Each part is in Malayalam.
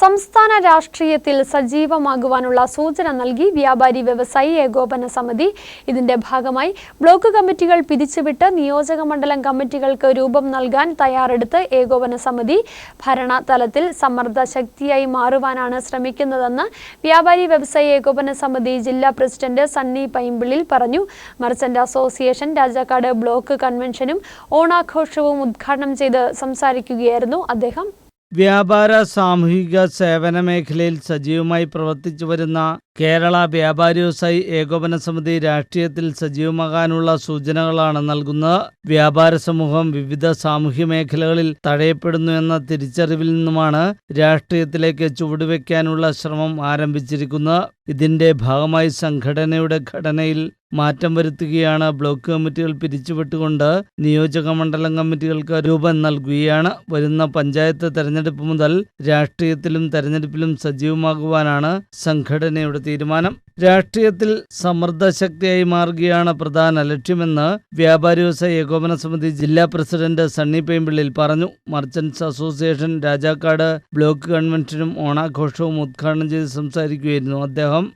സംസ്ഥാന രാഷ്ട്രീയത്തിൽ സജീവമാകുവാനുള്ള സൂചന നൽകി വ്യാപാരി വ്യവസായി ഏകോപന സമിതി. ഇതിന്റെ ഭാഗമായി ബ്ലോക്ക് കമ്മിറ്റികൾ പിരിച്ചുവിട്ട് നിയോജക മണ്ഡലം കമ്മിറ്റികൾക്ക് രൂപം നൽകാൻ തയ്യാറെടുത്ത് ഏകോപന സമിതി ഭരണ തലത്തിൽ സമ്മർദ്ദ ശക്തിയായി മാറുവാനാണ് ശ്രമിക്കുന്നതെന്ന് വ്യാപാരി വ്യവസായി ഏകോപന സമിതി ജില്ലാ പ്രസിഡന്റ് സണ്ണി പൈമ്പിളിൽ പറഞ്ഞു. മർച്ചന്റ് അസോസിയേഷൻ രാജാക്കാട് ബ്ലോക്ക് കൺവെൻഷനും ഓണാഘോഷവും ഉദ്ഘാടനം ചെയ്ത് സംസാരിക്കുകയായിരുന്നു അദ്ദേഹം. വ്യാപാര സാമൂഹിക സേവന മേഖലയിൽ സജീവമായി പ്രവർത്തിച്ചു വരുന്ന കേരള വ്യാപാരി വ്യവസായി ഏകോപന സമിതി രാഷ്ട്രീയത്തിൽ സജീവമാകാനുള്ള സൂചനകളാണ് നൽകുന്നത്. വ്യാപാര സമൂഹം വിവിധ സാമൂഹ്യ മേഖലകളിൽ തടയപ്പെടുന്നു എന്ന തിരിച്ചറിവിൽ നിന്നുമാണ് രാഷ്ട്രീയത്തിലേക്ക് ചുവടുവെക്കാനുള്ള ശ്രമം ആരംഭിച്ചിരിക്കുന്നത്. ഇതിന്റെ ഭാഗമായി സംഘടനയുടെ ഘടനയിൽ മാറ്റം വരുത്തുകയാണ് ബ്ലോക്ക് കമ്മിറ്റികൾ പിരിച്ചുവിട്ടുകൊണ്ട് നിയോജക മണ്ഡലം കമ്മിറ്റികൾക്ക് രൂപം നൽകുകയാണ്. വരുന്ന പഞ്ചായത്ത് തെരഞ്ഞെടുപ്പ് മുതൽ രാഷ്ട്രീയത്തിലും തെരഞ്ഞെടുപ്പിലും സജീവമാകുവാനാണ് സംഘടനയുടെ തീരുമാനം. രാഷ്ട്രീയത്തിൽ സമ്മർദ്ദശക്തിയായി മാറുകയാണ് പ്രധാന ലക്ഷ്യമെന്ന് വ്യാപാരി വ്യവസായ ഏകോപന സമിതി ജില്ലാ പ്രസിഡന്റ് സണ്ണി പേമ്പിള്ളിൽ പറഞ്ഞു. മർച്ചന്റ്സ് അസോസിയേഷൻ രാജാക്കാട് ബ്ലോക്ക് കൺവെൻഷനും ഓണാഘോഷവും ഉദ്ഘാടനം ചെയ്ത് സംസാരിക്കുകയായിരുന്നു അദ്ദേഹം.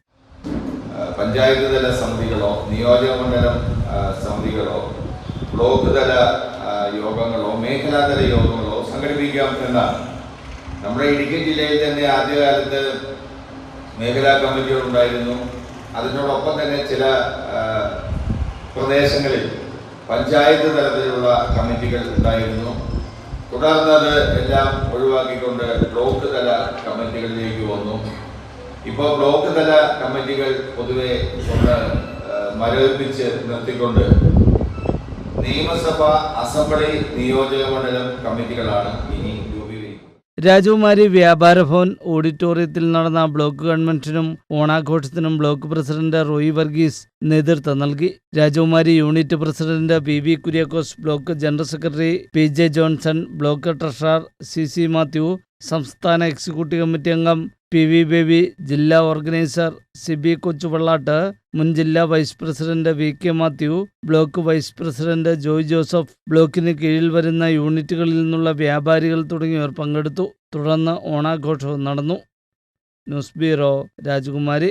പഞ്ചായത്ത് തല സമിതികളോ നിയോജകമണ്ഡലം സമിതികളോ ബ്ലോക്ക് തല യോഗങ്ങളോ മേഖലാതല യോഗങ്ങളോ സംഘടിപ്പിക്കാം എന്നാണ്. നമ്മുടെ ഇടുക്കി ജില്ലയിൽ തന്നെ ആദ്യകാലത്ത് മേഖലാ കമ്മിറ്റികൾ ഉണ്ടായിരുന്നു അതിനോടൊപ്പം തന്നെ ചില പ്രദേശങ്ങളിൽ പഞ്ചായത്ത് തലത്തിലുള്ള കമ്മിറ്റികൾ ഉണ്ടായിരുന്നു. തുടർന്ന് അത് എല്ലാം ഒഴിവാക്കിക്കൊണ്ട് ബ്ലോക്ക് തല കമ്മിറ്റികളിലേക്ക് വന്നു. ഇപ്പോൾ ബ്ലോക്ക് തല കമ്മിറ്റികൾ പൊതുവെ ഒന്ന് മരവിപ്പിച്ച് നിർത്തിക്കൊണ്ട് നിയമസഭ അസംബ്ലി നിയോജക മണ്ഡലം കമ്മിറ്റികളാണ് ഇനി രാജകുമാരി വ്യാപാര ഭവൻ ഓഡിറ്റോറിയത്തിൽ നടന്ന ബ്ലോക്ക് ഗവൺമെന്റിനും ഓണാഘോഷത്തിനും ബ്ലോക്ക് പ്രസിഡന്റ് റോയി വർഗീസ് നേതൃത്വം നൽകി. Rajakumari unit president P V Kuriakose block general secretary P J Johnson block treasurer C C Mathew സംസ്ഥാന എക്സിക്യൂട്ടീവ് കമ്മിറ്റി അംഗം പി വി ബേബി ജില്ലാ ഓർഗനൈസർ സിബി കൊച്ചുവള്ളാട്ട് മുൻ ജില്ലാ vice president V K Mathew block vice president Joy Joseph ബ്ലോക്കിന് കീഴിൽ വരുന്ന യൂണിറ്റുകളിൽ നിന്നുള്ള വ്യാപാരികൾ തുടങ്ങിയവർ പങ്കെടുത്തു. തുടർന്ന് ഓണാഘോഷവും നടന്നു. ന്യൂസ് ബ്യൂറോ രാജകുമാരി.